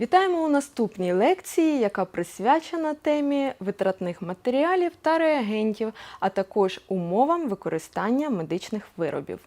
Вітаємо у наступній лекції, яка присвячена темі витратних матеріалів та реагентів, а також умовам використання медичних виробів.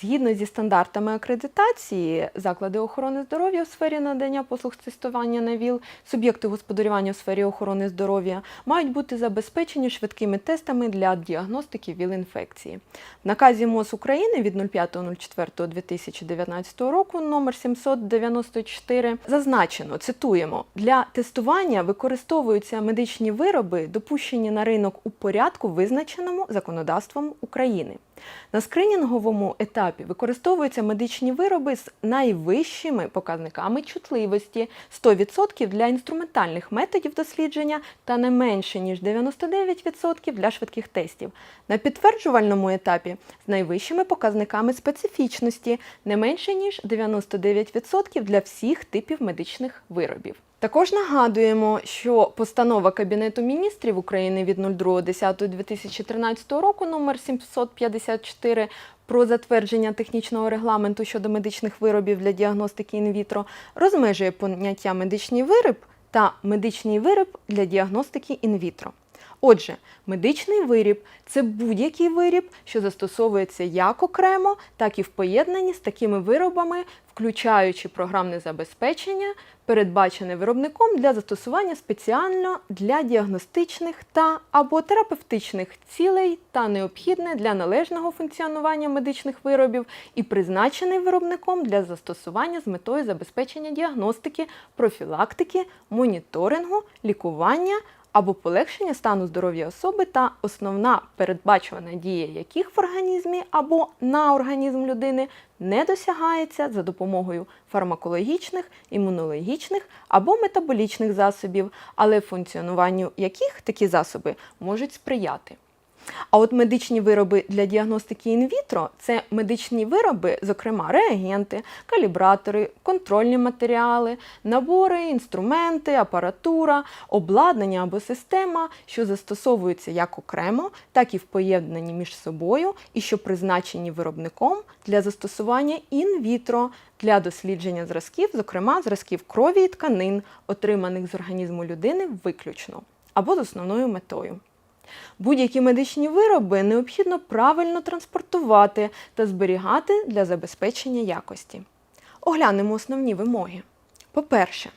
Згідно зі стандартами акредитації, заклади охорони здоров'я у сфері надання послуг тестування на ВІЛ, суб'єкти господарювання у сфері охорони здоров'я мають бути забезпечені швидкими тестами для діагностики ВІЛ-інфекції. В наказі МОЗ України від 05.04.2019 року номер 794 зазначено, цитуємо, для тестування використовуються медичні вироби, допущені на ринок у порядку, визначеному законодавством України. На скринінговому етапі використовуються медичні вироби з найвищими показниками чутливості 100% для інструментальних методів дослідження та не менше ніж 99% для швидких тестів. На підтверджувальному етапі з найвищими показниками специфічності не менше ніж 99% для всіх типів медичних виробів. Також нагадуємо, що постанова Кабінету міністрів України від 02.10.2013 року номер 754 про затвердження технічного регламенту щодо медичних виробів для діагностики інвітро розмежує поняття медичний виріб та медичний виріб для діагностики інвітро. Отже, медичний виріб це будь-який виріб, що застосовується як окремо, так і в поєднанні з такими виробами, включаючи програмне забезпечення, передбачене виробником для застосування спеціально для діагностичних та або терапевтичних цілей та необхідне для належного функціонування медичних виробів і призначений виробником для застосування з метою забезпечення діагностики, профілактики, моніторингу, лікування або полегшення стану здоров'я особи та основна передбачувана дія яких в організмі або на організм людини не досягається за допомогою фармакологічних, імунологічних або метаболічних засобів, але функціонуванню яких такі засоби можуть сприяти. А от медичні вироби для діагностики інвітро це медичні вироби, зокрема реагенти, калібратори, контрольні матеріали, набори, інструменти, апаратура, обладнання або система, що застосовуються як окремо, так і в поєднанні між собою, і що призначені виробником для застосування інвітро для дослідження зразків, зокрема зразків крові і тканин, отриманих з організму людини виключно або з основною метою. Будь-які медичні вироби необхідно правильно транспортувати та зберігати для забезпечення якості. Оглянемо основні вимоги. По-перше,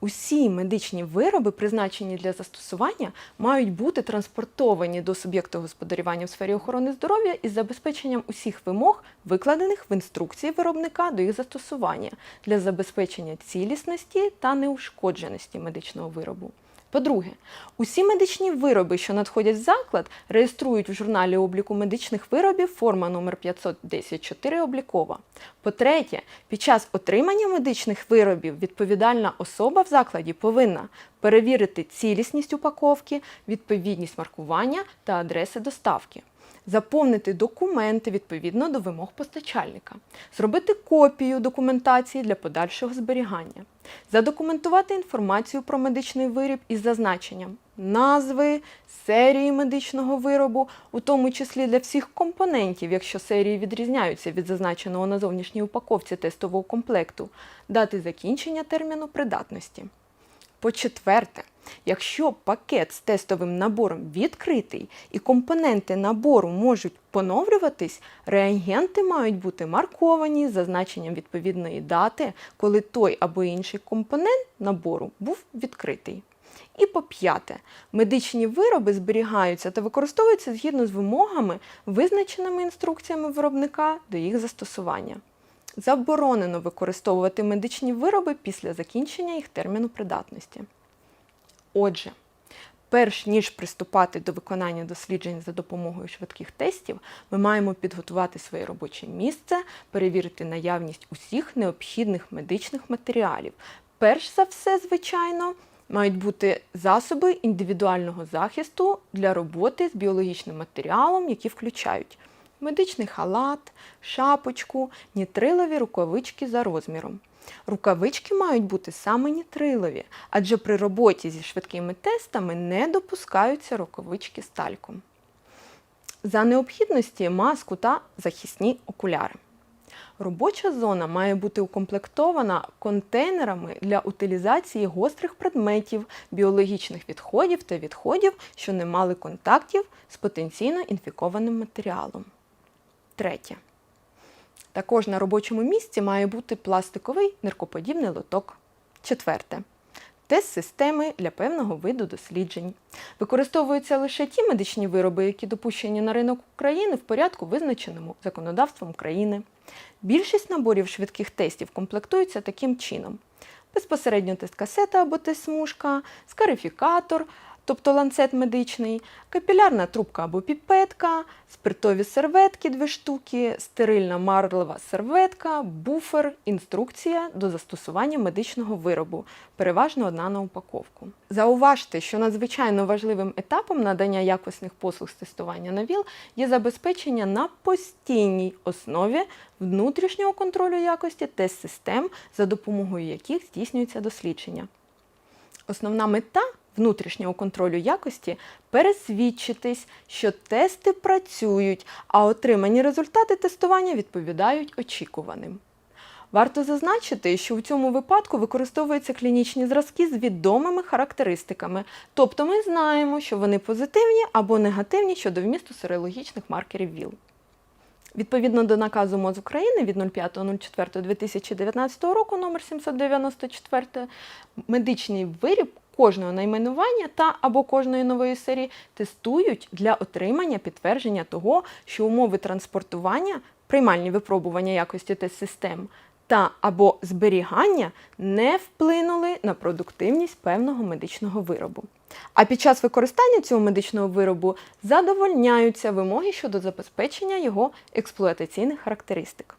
усі медичні вироби, призначені для застосування, мають бути транспортовані до суб'єкту господарювання в сфері охорони здоров'я із забезпеченням усіх вимог, викладених в інструкції виробника до їх застосування для забезпечення цілісності та неушкодженості медичного виробу. По-друге, усі медичні вироби, що надходять в заклад, реєструють в журналі обліку медичних виробів форма номер 510.4 облікова. По-третє, під час отримання медичних виробів відповідальна особа в закладі повинна перевірити цілісність упаковки, відповідність маркування та адреси доставки. Заповнити документи відповідно до вимог постачальника, зробити копію документації для подальшого зберігання, задокументувати інформацію про медичний виріб із зазначенням назви, серії медичного виробу, у тому числі для всіх компонентів, якщо серії відрізняються від зазначеного на зовнішній упаковці тестового комплекту, дати закінчення терміну придатності. По-четверте, якщо пакет з тестовим набором відкритий і компоненти набору можуть поновлюватись, реагенти мають бути марковані з зазначенням відповідної дати, коли той або інший компонент набору був відкритий. І по п'яте, медичні вироби зберігаються та використовуються згідно з вимогами, визначеними інструкціями виробника до їх застосування. Заборонено використовувати медичні вироби після закінчення їх терміну придатності. Отже, перш ніж приступати до виконання досліджень за допомогою швидких тестів, ми маємо підготувати своє робоче місце, перевірити наявність усіх необхідних медичних матеріалів. Перш за все, звичайно, мають бути засоби індивідуального захисту для роботи з біологічним матеріалом, які включають медичний халат, шапочку, нітрилові рукавички за розміром. Рукавички мають бути саме нітрилові, адже при роботі зі швидкими тестами не допускаються рукавички з тальком. За необхідності маску та захисні окуляри. Робоча зона має бути укомплектована контейнерами для утилізації гострих предметів, біологічних відходів та відходів, що не мали контактів з потенційно інфікованим матеріалом. Третє. Також на робочому місці має бути пластиковий ниркоподібний лоток. Четверте. Тест системи для певного виду досліджень. Використовуються лише ті медичні вироби, які допущені на ринок України в порядку, визначеному законодавством країни. Більшість наборів швидких тестів комплектуються таким чином: безпосередньо тест-касета або тест-смужка, скарифікатор, тобто ланцет медичний, капілярна трубка або піпетка, спиртові серветки дві штуки, стерильна марлева серветка, буфер, інструкція до застосування медичного виробу, переважно одна на упаковку. Зауважте, що надзвичайно важливим етапом надання якісних послуг з тестування на ВІЛ є забезпечення на постійній основі внутрішнього контролю якості тест-систем, за допомогою яких здійснюється дослідження. Основна мета внутрішнього контролю якості пересвідчитись, що тести працюють, а отримані результати тестування відповідають очікуваним. Варто зазначити, що у цьому випадку використовуються клінічні зразки з відомими характеристиками, тобто ми знаємо, що вони позитивні або негативні щодо вмісту серологічних маркерів ВІЛ. Відповідно до наказу МОЗ України від 05.04.2019 року номер 794 медичний виріб кожного найменування та або кожної нової серії тестують для отримання підтвердження того, що умови транспортування, приймальні випробування якості тест-систем та або зберігання не вплинули на продуктивність певного медичного виробу. А під час використання цього медичного виробу задовольняються вимоги щодо забезпечення його експлуатаційних характеристик.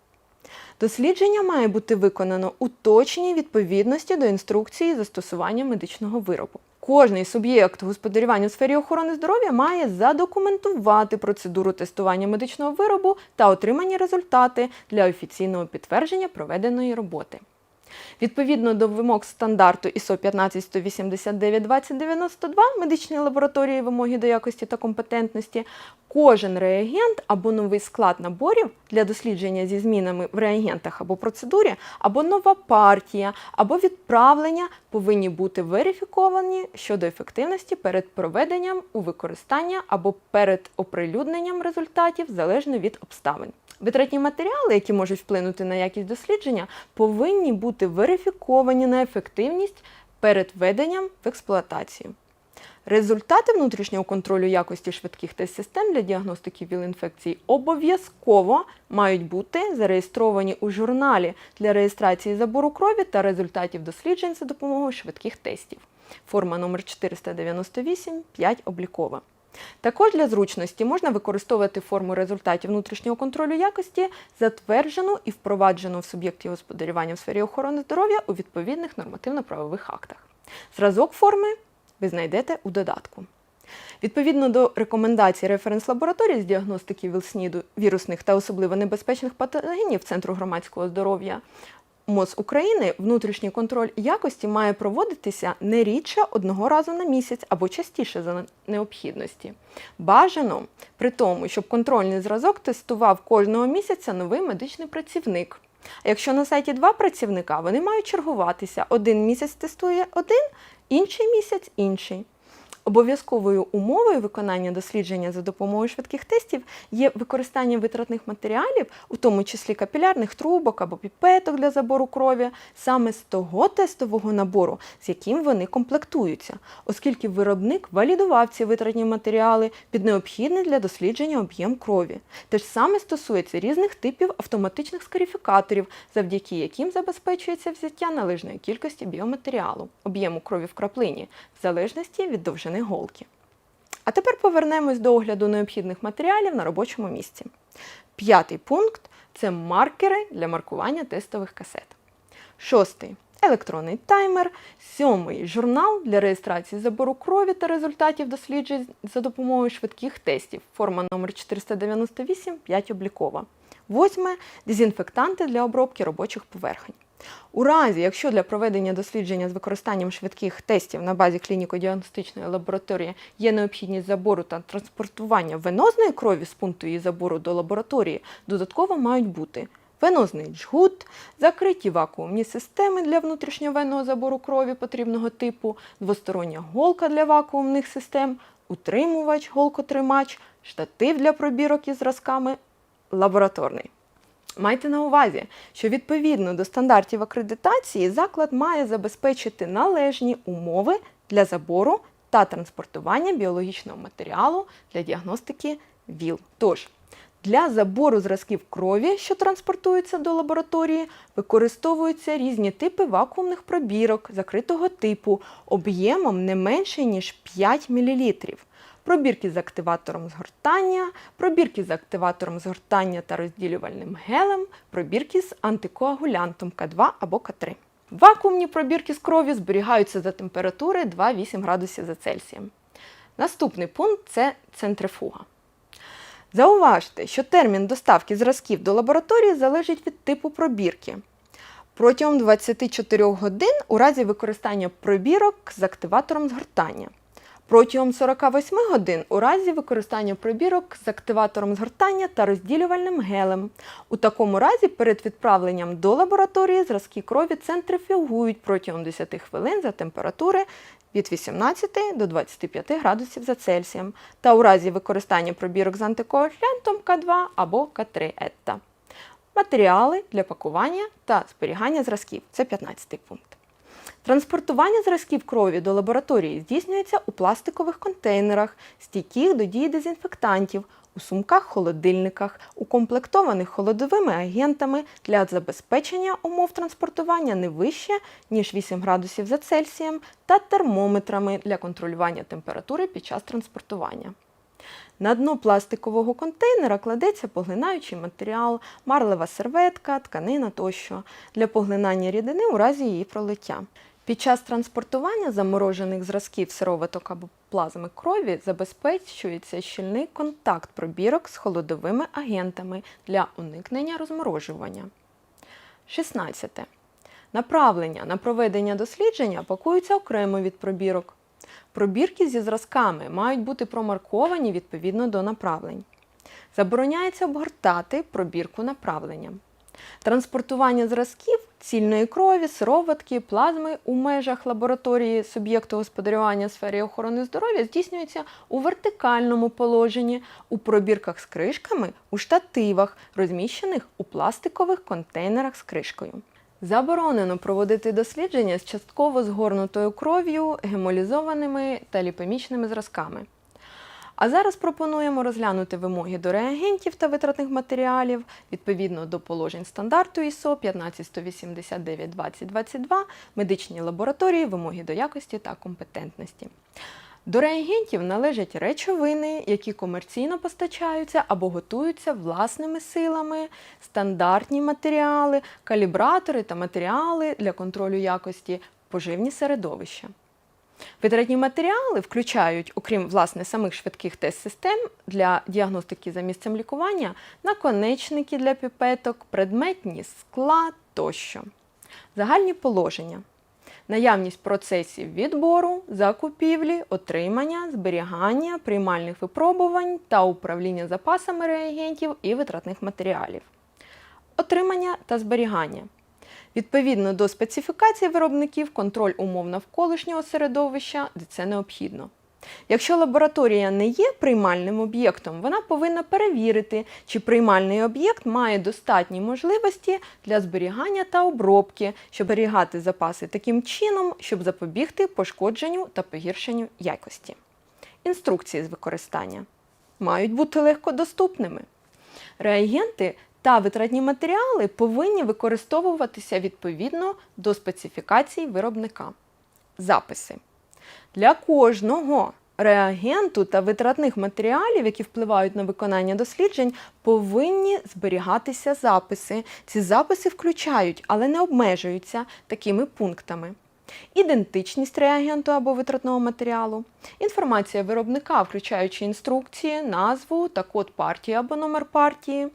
Дослідження має бути виконано у точній відповідності до інструкції застосування медичного виробу. Кожний суб'єкт господарювання в сфері охорони здоров'я має задокументувати процедуру тестування медичного виробу та отримані результати для офіційного підтвердження проведеної роботи. Відповідно до вимог стандарту ISO 15189 2092 медичні лабораторії вимоги до якості та компетентності, кожен реагент або новий склад наборів для дослідження зі змінами в реагентах або процедурі, або нова партія, або відправлення повинні бути верифіковані щодо ефективності перед проведенням у використання або перед оприлюдненням результатів залежно від обставин. Витратні матеріали, які можуть вплинути на якість дослідження, повинні бути верифіковані на ефективність перед введенням в експлуатацію. Результати внутрішнього контролю якості швидких тест-систем для діагностики ВІЛ-інфекцій обов'язково мають бути зареєстровані у журналі для реєстрації забору крові та результатів досліджень за допомогою швидких тестів. Форма номер 498, 5 облікова. Також для зручності можна використовувати форму результатів внутрішнього контролю якості, затверджену і впроваджену в суб'єкті господарювання в сфері охорони здоров'я у відповідних нормативно-правових актах. Зразок форми ви знайдете у додатку. Відповідно до рекомендацій референс-лабораторії з діагностики ВІЛ-СНІДу, вірусних та особливо небезпечних патогенів Центру громадського здоров'я МОЗ України внутрішній контроль якості має проводитися не рідше одного разу на місяць або частіше за необхідності. Бажано при тому, щоб контрольний зразок тестував кожного місяця новий медичний працівник. А якщо на сайті два працівника, вони мають чергуватися. Один місяць тестує один, інший місяць інший. Обов'язковою умовою виконання дослідження за допомогою швидких тестів є використання витратних матеріалів, у тому числі капілярних трубок або піпеток для забору крові, саме з того тестового набору, з яким вони комплектуються, оскільки виробник валідував ці витратні матеріали під необхідний для дослідження об'єм крові. Те ж саме стосується різних типів автоматичних скарифікаторів, завдяки яким забезпечується взяття належної кількості біоматеріалу, об'єму крові в краплині, в залежності від довжини голки. А тепер повернемось до огляду необхідних матеріалів на робочому місці. П'ятий пункт це маркери для маркування тестових касет. Шостий електронний таймер. Сьомий журнал для реєстрації забору крові та результатів досліджень за допомогою швидких тестів. Форма номер 498, 5 облікова. Восьме дезінфектанти для обробки робочих поверхень. У разі, якщо для проведення дослідження з використанням швидких тестів на базі клініко-діагностичної лабораторії є необхідність забору та транспортування венозної крові з пункту її забору до лабораторії, додатково мають бути венозний джгут, закриті вакуумні системи для внутрішньовенного забору крові потрібного типу, двостороння голка для вакуумних систем, утримувач, голкотримач, штатив для пробірок із зразками, лабораторний. Майте на увазі, що відповідно до стандартів акредитації заклад має забезпечити належні умови для забору та транспортування біологічного матеріалу для діагностики ВІЛ. Тож, для забору зразків крові, що транспортуються до лабораторії, використовуються різні типи вакуумних пробірок закритого типу об'ємом не менше ніж 5 мл. Пробірки з активатором згортання, пробірки з активатором згортання та розділювальним гелем, пробірки з антикоагулянтом К2 або К3. Вакуумні пробірки з крові зберігаються за температури 2-8 градусів за Цельсієм. Наступний пункт це центрифуга. Зауважте, що термін доставки зразків до лабораторії залежить від типу пробірки. Протягом 24 годин у разі використання пробірок з активатором згортання. Протягом 48 годин у разі використання пробірок з активатором згортання та розділювальним гелем. У такому разі перед відправленням до лабораторії зразки крові центрифугують протягом 10 хвилин за температури від 18 до 25 градусів за Цельсієм та у разі використання пробірок з антикоагулянтом К2 або К3 етта. Матеріали для пакування та зберігання зразків це 15 пункт. Транспортування зразків крові до лабораторії здійснюється у пластикових контейнерах, стійких до дії дезінфектантів, у сумках-холодильниках, укомплектованих холодовими агентами для забезпечення умов транспортування не вище, ніж 8 градусів за Цельсієм, та термометрами для контролювання температури під час транспортування. На дно пластикового контейнера кладеться поглинаючий матеріал, марлева серветка, тканина тощо для поглинання рідини у разі її пролиття. Під час транспортування заморожених зразків сироваток або плазми крові забезпечується щільний контакт пробірок з холодовими агентами для уникнення розморожування. 16. Направлення на проведення дослідження пакуються окремо від пробірок. Пробірки зі зразками мають бути промарковані відповідно до направлень. Забороняється обгортати пробірку направленням. Транспортування зразків цільної крові, сироватки, плазми у межах лабораторії суб'єкту господарювання в сфері охорони здоров'я здійснюється у вертикальному положенні, у пробірках з кришками, у штативах, розміщених у пластикових контейнерах з кришкою. Заборонено проводити дослідження з частково згорнутою кров'ю, гемолізованими та ліпемічними зразками. А зараз пропонуємо розглянути вимоги до реагентів та витратних матеріалів відповідно до положень стандарту ISO 15189 2022 медичні лабораторії, вимоги до якості та компетентності. До реагентів належать речовини, які комерційно постачаються або готуються власними силами, стандартні матеріали, калібратори та матеріали для контролю якості, поживні середовища. Витратні матеріали включають, окрім власне самих швидких тест-систем для діагностики за місцем лікування, наконечники для піпеток, предметні скла тощо. Загальні положення. Наявність процесів відбору, закупівлі, отримання, зберігання, приймальних випробувань та управління запасами реагентів і витратних матеріалів. Отримання та зберігання. Відповідно до специфікацій виробників, контроль умов навколишнього середовища, де це необхідно. Якщо лабораторія не є приймальним об'єктом, вона повинна перевірити, чи приймальний об'єкт має достатні можливості для зберігання та обробки, щоб зберігати запаси таким чином, щоб запобігти пошкодженню та погіршенню якості. Інструкції з використання мають бути легкодоступними. Реагенти та витратні матеріали повинні використовуватися відповідно до специфікацій виробника. Записи. Для кожного реагенту та витратних матеріалів, які впливають на виконання досліджень, повинні зберігатися записи. Ці записи включають, але не обмежуються такими пунктами. Ідентичність реагенту або витратного матеріалу, інформація виробника, включаючи інструкції, назву та код партії або номер партії,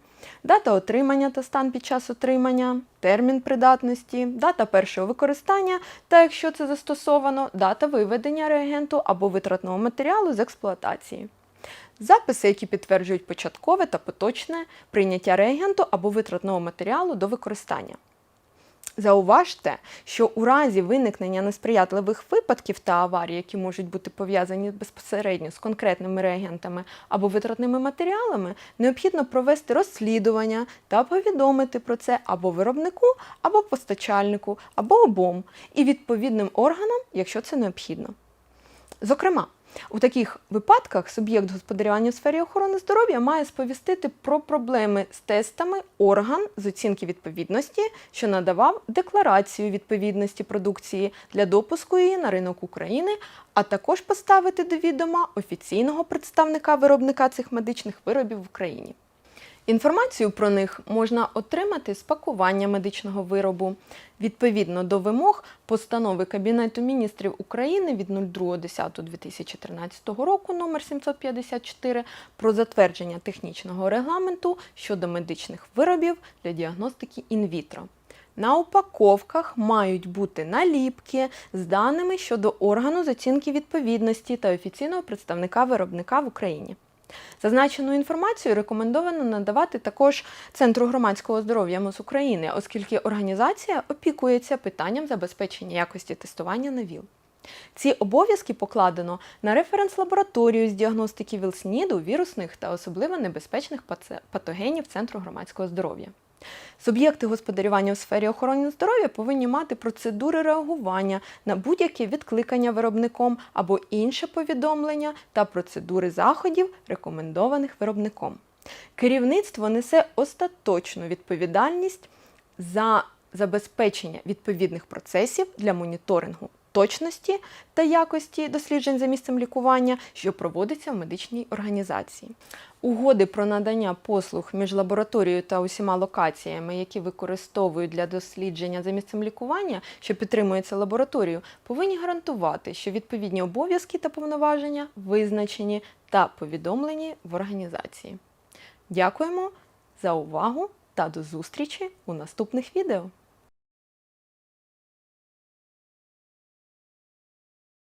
дата отримання та стан під час отримання, термін придатності, дата першого використання та, якщо це застосовано, дата виведення реагенту або витратного матеріалу з експлуатації. записи, які підтверджують початкове та поточне прийняття реагенту або витратного матеріалу до використання. Зауважте, що у разі виникнення несприятливих випадків та аварій, які можуть бути пов'язані безпосередньо з конкретними реагентами або витратними матеріалами, необхідно провести розслідування та повідомити про це або виробнику, або постачальнику, або обом, і відповідним органам, якщо це необхідно. Зокрема, у таких випадках суб'єкт господарювання в сфері охорони здоров'я має сповістити про проблеми з тестами орган з оцінки відповідності, що надавав декларацію відповідності продукції для допуску її на ринок України, а також поставити до відома офіційного представника виробника цих медичних виробів в Україні. Інформацію про них можна отримати з пакування медичного виробу відповідно до вимог постанови Кабінету міністрів України від 02.10.2013 року номер 754 про затвердження технічного регламенту щодо медичних виробів для діагностики інвітро. На упаковках мають бути наліпки з даними щодо органу з оцінки відповідності та офіційного представника виробника в Україні. Зазначену інформацію рекомендовано надавати також Центру громадського здоров'я МОЗ України, оскільки організація опікується питанням забезпечення якості тестування на ВІЛ. Ці обов'язки покладено на референс-лабораторію з діагностики ВІЛ-СНІДу, вірусних та особливо небезпечних патогенів Центру громадського здоров'я. Суб'єкти господарювання у сфері охорони здоров'я повинні мати процедури реагування на будь-яке відкликання виробником або інше повідомлення та процедури заходів, рекомендованих виробником. Керівництво несе остаточну відповідальність за забезпечення відповідних процесів для моніторингу точності та якості досліджень за місцем лікування, що проводиться в медичній організації. Угоди про надання послуг між лабораторією та усіма локаціями, які використовують для дослідження за місцем лікування, що підтримується лабораторією, повинні гарантувати, що відповідні обов'язки та повноваження визначені та повідомлені в організації. Дякуємо за увагу та до зустрічі у наступних відео!